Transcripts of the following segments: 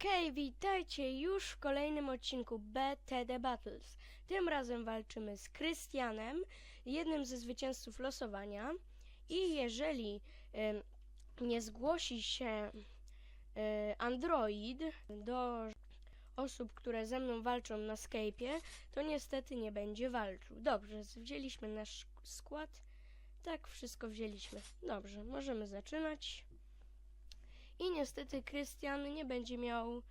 Okej, witajcie już w kolejnym odcinku BTD Battles. Tym razem walczymy z Krystianem, jednym ze zwycięzców losowania. I jeżeli em, nie zgłosi się e, Android do osób, które ze mną walczą na Skype'ie, to niestety nie będzie walczył. Dobrze, wzięliśmy nasz skład. Tak, wszystko wzięliśmy. Dobrze, możemy zaczynać. I niestety Krystian nie będzie miał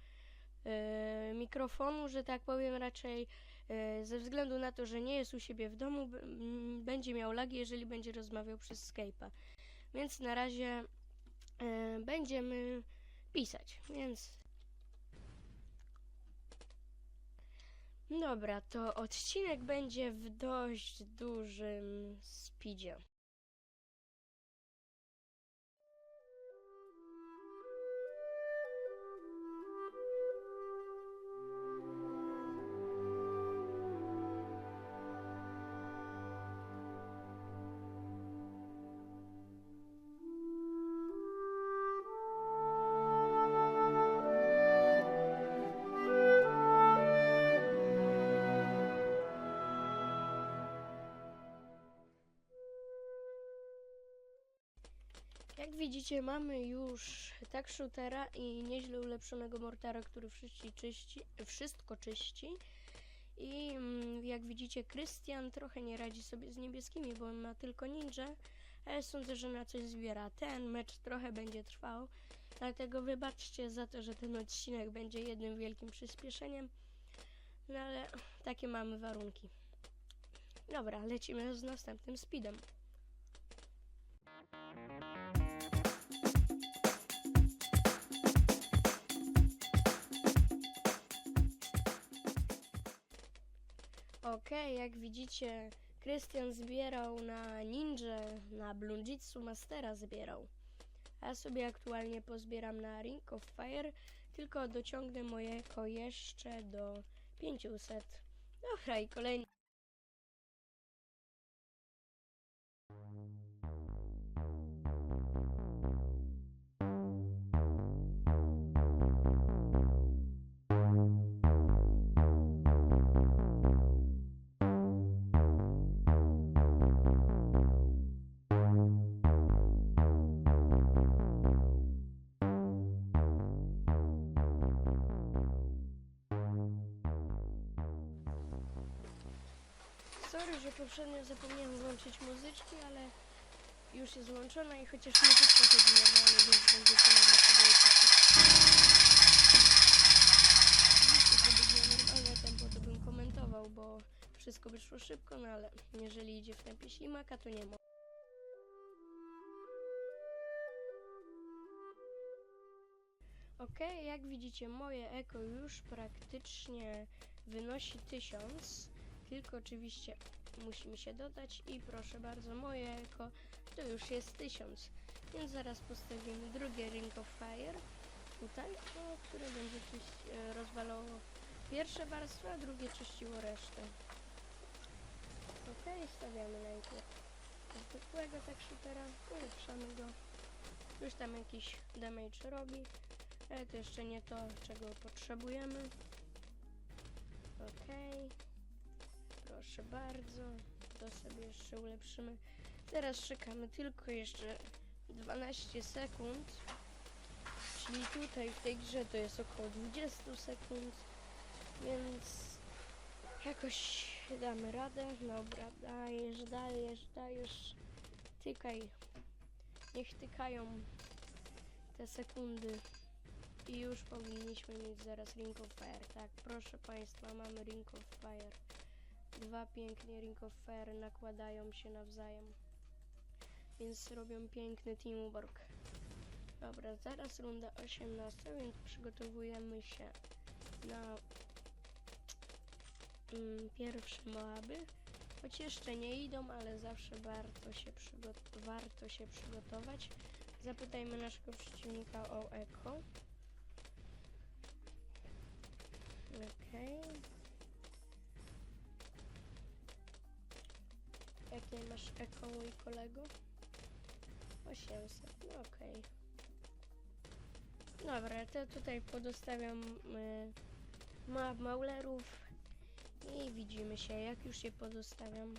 e, mikrofonu, że tak powiem, raczej e, ze względu na to, że nie jest u siebie w domu, będzie miał lagi, jeżeli będzie rozmawiał przez Skype'a. Więc na razie e, będziemy pisać, więc. Dobra, to odcinek będzie w dość dużym speedzie. Jak widzicie, mamy już tak shootera i nieźle ulepszonego mortara, który wszystko czyści. Wszystko czyści. I mm, jak widzicie, Krystian trochę nie radzi sobie z niebieskimi, bo on ma tylko ninja, ale sądzę, że na coś zbiera. Ten mecz trochę będzie trwał, dlatego wybaczcie za to, że ten odcinek będzie jednym wielkim przyspieszeniem. No ale takie mamy warunki. Dobra, lecimy z następnym speedem. Okej, jak widzicie, Krystian zbierał na ninja, na Blunjitsu Mastera zbierał. Ja sobie aktualnie pozbieram na Ring of Fire, tylko dociągnę moje eko jeszcze do 500. Dobra, i kolejny. Poprzednio zapomniałem włączyć muzyczki, ale już jest włączona i chociaż muzyczka chodzi normalnie, więc sobie usłyszeć. Oczywiście, gdyby było normalne tempo, to bym komentował, bo wszystko by szło szybko, no ale jeżeli idzie w tempie ślimaka, to nie ma. Ok, jak widzicie, moje eko już praktycznie wynosi 1000. Tylko oczywiście musi mi się dodać i proszę bardzo, moje eko to już jest 1000. Więc zaraz postawimy drugie Ring of Fire tutaj, które będzie czyść, e, rozwalało pierwsze warstwy, a drugie czyściło resztę. Ok, stawiamy najpierw zwykłego tak shootera, ulepszamy go. Już tam jakiś damage robi, ale to jeszcze nie to, czego potrzebujemy. Okej. Proszę bardzo. To sobie jeszcze ulepszymy. Teraz czekamy tylko jeszcze 12 sekund. Czyli tutaj w tej grze to jest około 20 sekund. Więc jakoś damy radę. Dobra, dajesz, dajesz, dajesz. Tykaj. Niech tykają te sekundy. I już powinniśmy mieć zaraz Ring of Fire. Tak, proszę Państwa, mamy Ring of Fire. Dwa pięknie Ring of nakładają się nawzajem. Więc robią piękny teamwork. Dobra, zaraz runda 18, więc przygotowujemy się na mm, pierwsze moaby. Choć jeszcze nie idą, ale zawsze warto się, warto się przygotować. Zapytajmy naszego przeciwnika o eko. Okej. Jakie masz eko, mój kolego? 800, no okej. Dobra, to tutaj podostawiam y, ma maulerów i widzimy się, jak już się podostawiam.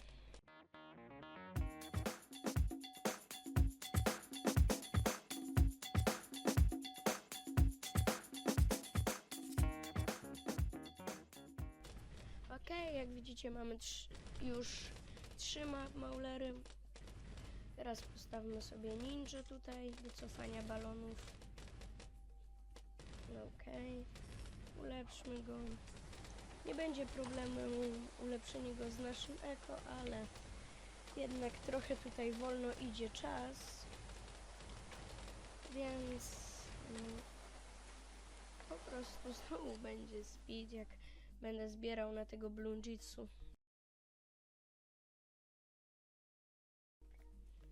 Ok, jak widzicie mamy już trzy ma maulery. Teraz postawmy sobie ninja tutaj do cofania balonów. No Okej, ulepszmy go. Nie będzie problemu ulepszenie go z naszym eko, ale jednak trochę tutaj wolno idzie czas. Więc mm, po prostu znowu będzie speed, jak będę zbierał na tego blunjitsu.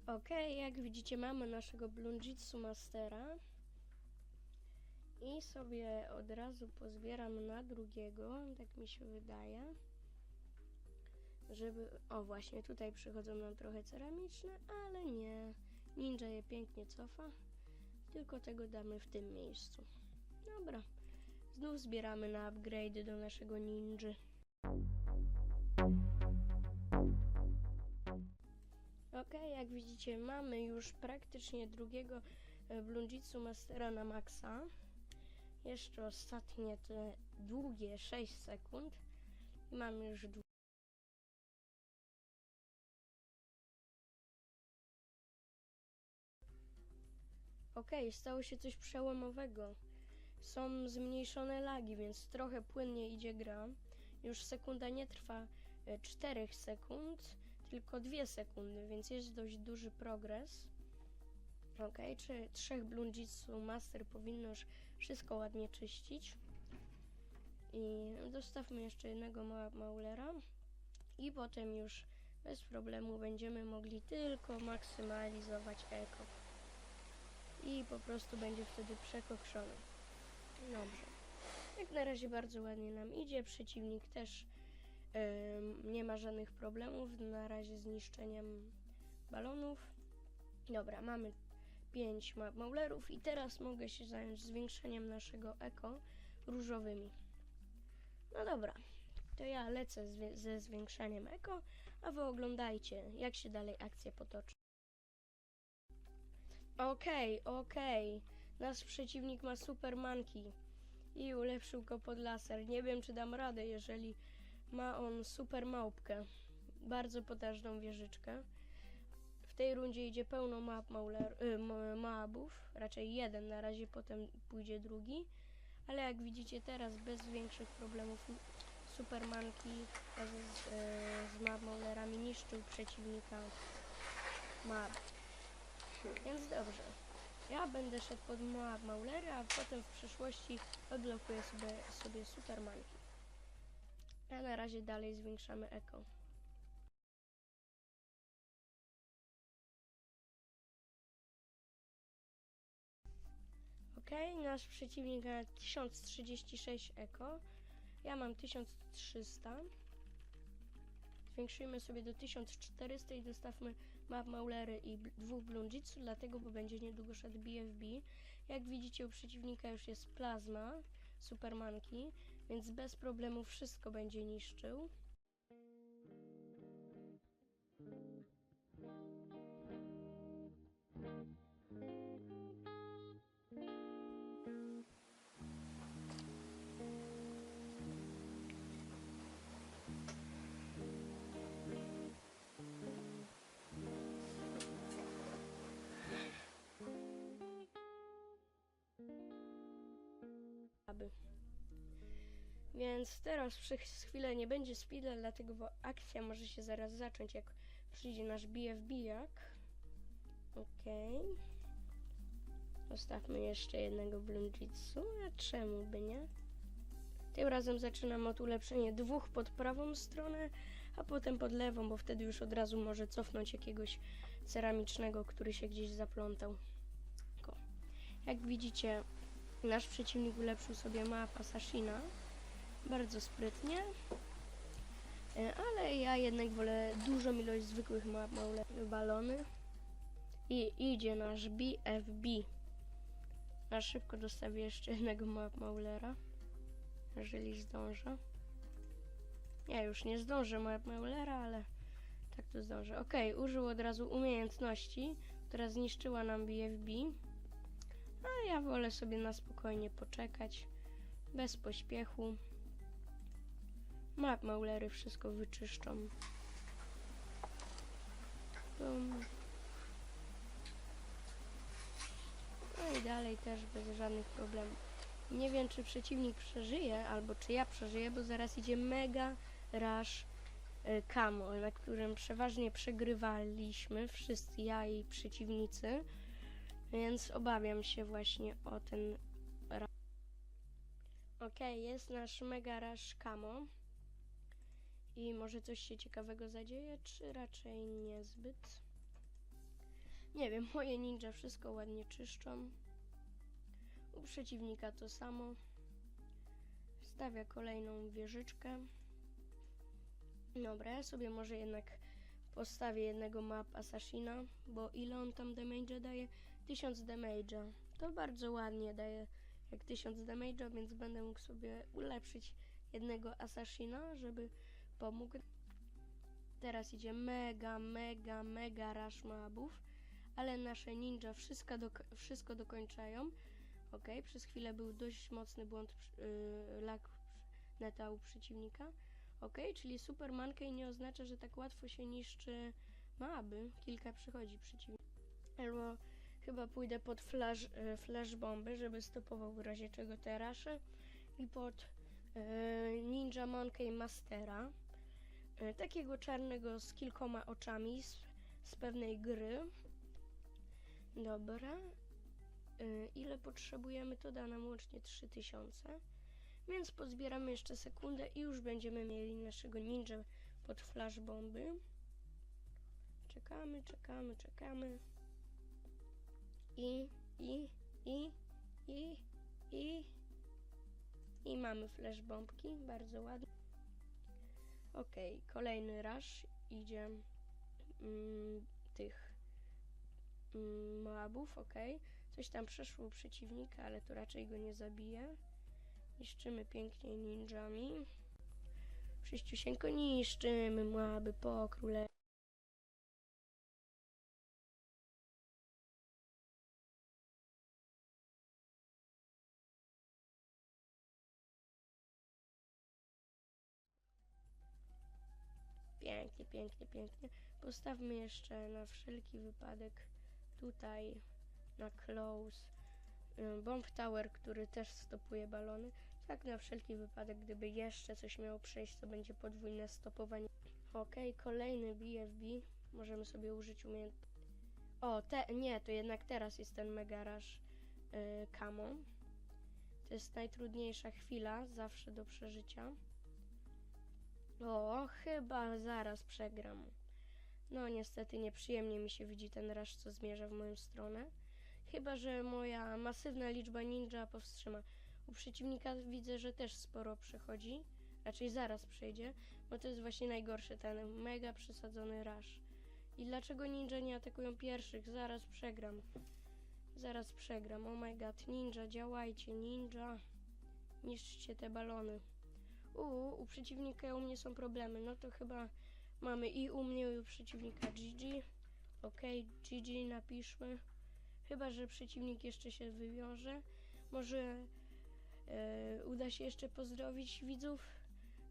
Okej, jak widzicie mamy naszego blunjitsu mastera. I sobie od razu pozbieram na drugiego, tak mi się wydaje. Żeby. O, właśnie tutaj przychodzą nam trochę ceramiczne, ale nie. Ninja je pięknie cofa. Tylko tego damy w tym miejscu. Dobra. Znów zbieramy na upgrade do naszego ninja. Jak widzicie, mamy już praktycznie drugiego e, Blunjitsu Mastera na maksa. Jeszcze ostatnie te długie 6 sekund. I mamy już Okej, stało się coś przełomowego. Są zmniejszone lagi, więc trochę płynnie idzie gra. Już sekunda nie trwa 4 sekund, tylko 2 sekundy, więc jest dość duży progres. Ok, czy trzech Blunjitsu Master powinno już wszystko ładnie czyścić. I dostawmy jeszcze jednego ma Maulera. I potem już bez problemu będziemy mogli tylko maksymalizować eko. I po prostu będzie wtedy przekokszony. Dobrze. Jak na razie bardzo ładnie nam idzie. Przeciwnik też nie ma żadnych problemów na razie z niszczeniem balonów. Dobra, mamy 5 ma maulerów i teraz mogę się zająć zwiększeniem naszego eko różowymi. No dobra, to ja lecę ze zwiększaniem eko, a wy oglądajcie, jak się dalej akcja potoczy. Okej, okej. Nasz przeciwnik ma supermanki i ulepszył go pod laser. Nie wiem, czy dam radę, jeżeli ma on super małpkę. Bardzo potężną wieżyczkę. W tej rundzie idzie pełno map mauler, y, ma- mabów, raczej jeden, na razie potem pójdzie drugi. Ale jak widzicie teraz bez większych problemów Supermanki z, y, z maulerami niszczył przeciwnika map. Więc dobrze. Ja będę szedł pod map maulery, a potem w przyszłości odblokuję sobie, sobie Supermanki. A na razie dalej zwiększamy eko. Ok, nasz przeciwnik ma 1036 eko. Ja mam 1300. Zwiększymy sobie do 1400 i dostawmy map Maulery i dwóch Blunjitsu, dlatego, bo będzie niedługo szedł BFB. Jak widzicie, u przeciwnika już jest plazma Supermanki, więc bez problemu wszystko będzie niszczył. aby. Więc teraz przez chwilę nie będzie speeda, dlatego bo akcja może się zaraz zacząć, jak przyjdzie nasz BFB jak. Okej. Zostawmy jeszcze jednego Blunjitsu, a czemu by nie? Tym razem zaczynam od ulepszenia dwóch pod prawą stronę, a potem pod lewą, bo wtedy już od razu może cofnąć jakiegoś ceramicznego, który się gdzieś zaplątał. Jak widzicie, Nasz przeciwnik ulepszył sobie mapa Sashina. Bardzo sprytnie. E, Ale ja jednak wolę dużą ilość zwykłych map, małe balony. I idzie nasz BFB. Na szybko dostawię jeszcze jednego ma Maulera. Jeżeli zdążę. Nie, już nie zdążę ma Maulera, ale tak to zdążę. Okej, użył od razu umiejętności, która zniszczyła nam BFB. A ja wolę sobie na spokojnie poczekać. Bez pośpiechu. Map Maulery wszystko wyczyszczą. No i dalej też bez żadnych problemów. Nie wiem, czy przeciwnik przeżyje, albo czy ja przeżyję, bo zaraz idzie mega rush y, Kamo, na którym przeważnie przegrywaliśmy wszyscy, ja i przeciwnicy, więc obawiam się właśnie o ten ra- Okej, jest nasz mega rush Kamo i może coś się ciekawego zadzieje, czy raczej niezbyt? Nie wiem, moje ninja wszystko ładnie czyszczą. U przeciwnika to samo. Stawia kolejną wieżyczkę. Dobra, ja sobie może jednak postawię jednego map Assassina, bo ile on tam damage'a daje? 1000 damage'a. To bardzo ładnie daje jak 1000 damage'a, więc będę mógł sobie ulepszyć jednego Assassina, żeby pomógł. Teraz idzie mega, mega, mega rush mobów, ale nasze ninja wszystko, wszystko dokończają. Ok, przez chwilę był dość mocny błąd, yy, lag neta u przeciwnika. Ok, czyli super monkey nie oznacza, że tak łatwo się niszczy maby. Kilka przychodzi przeciwnik. Albo chyba pójdę pod flash, yy, flash bomby, żeby stopował w razie czego te rasze. I pod yy, ninja monkey mastera. Yy, takiego czarnego z kilkoma oczami z, z pewnej gry. Dobra. Y, ile potrzebujemy, to da nam łącznie 3000. Więc pozbieramy jeszcze sekundę i już będziemy mieli naszego ninja pod flash bomby. Czekamy, czekamy, czekamy. I, i, i, i, i. I mamy flash bombki, bardzo ładnie. Ok, kolejny rush idzie mm, tych mm, moabów, ok. Coś tam przeszło przeciwnika, ale to raczej go nie zabije. Niszczymy pięknie ninjami. Przyściusieńko niszczymy, młaby po króle. Pięknie, pięknie. Postawmy jeszcze na wszelki wypadek tutaj na close. y, Bomb Tower, który też stopuje balony. Tak na wszelki wypadek, gdyby jeszcze coś miało przejść, to będzie podwójne stopowanie. Ok, kolejny BFB. Możemy sobie użyć umiejętności. O, te, nie, to jednak teraz jest ten mega rush y, camo. To jest najtrudniejsza chwila zawsze do przeżycia. O, chyba zaraz przegram. No niestety nieprzyjemnie mi się widzi ten rush, co zmierza w moją stronę. Chyba, że moja masywna liczba ninja powstrzyma. U przeciwnika widzę, że też sporo przechodzi. Raczej zaraz przejdzie, bo to jest właśnie najgorszy ten mega przesadzony rush. I dlaczego ninja nie atakują pierwszych? Zaraz przegram. Zaraz przegram. Oh my god, ninja, działajcie, ninja. Niszczcie te balony. U, u przeciwnika u mnie są problemy. No to chyba mamy i u mnie, i u przeciwnika GG. Okej, GG napiszmy. Chyba, że przeciwnik jeszcze się wywiąże. Może e, uda się jeszcze pozdrowić widzów.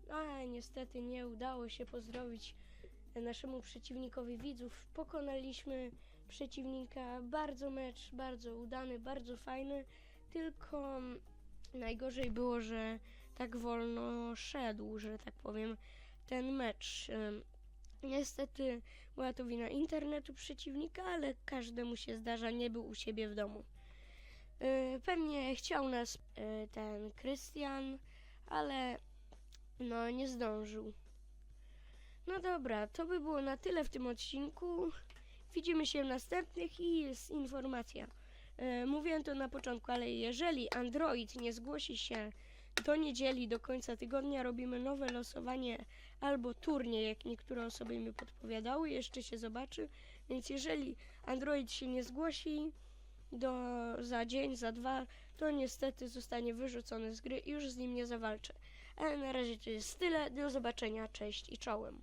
A niestety nie udało się pozdrowić naszemu przeciwnikowi widzów. Pokonaliśmy przeciwnika. Bardzo mecz, bardzo udany, bardzo fajny. Tylko najgorzej było, że tak wolno szedł, że tak powiem, ten mecz. Niestety była to wina internetu przeciwnika, ale każdemu się zdarza, nie był u siebie w domu. Yy, Pewnie chciał nas yy, ten Krystian, ale no nie zdążył. No dobra, to by było na tyle w tym odcinku. Widzimy się w następnych i jest informacja. Yy, Mówiłem to na początku, ale jeżeli Android nie zgłosi się do niedzieli, do końca tygodnia, robimy nowe losowanie albo turniej, jak niektóre osoby mi podpowiadały, jeszcze się zobaczy. Więc jeżeli Android się nie zgłosi, do, za dzień, za dwa, to niestety zostanie wyrzucony z gry i już z nim nie zawalczę. Ale na razie to jest tyle. Do zobaczenia. Cześć i czołem.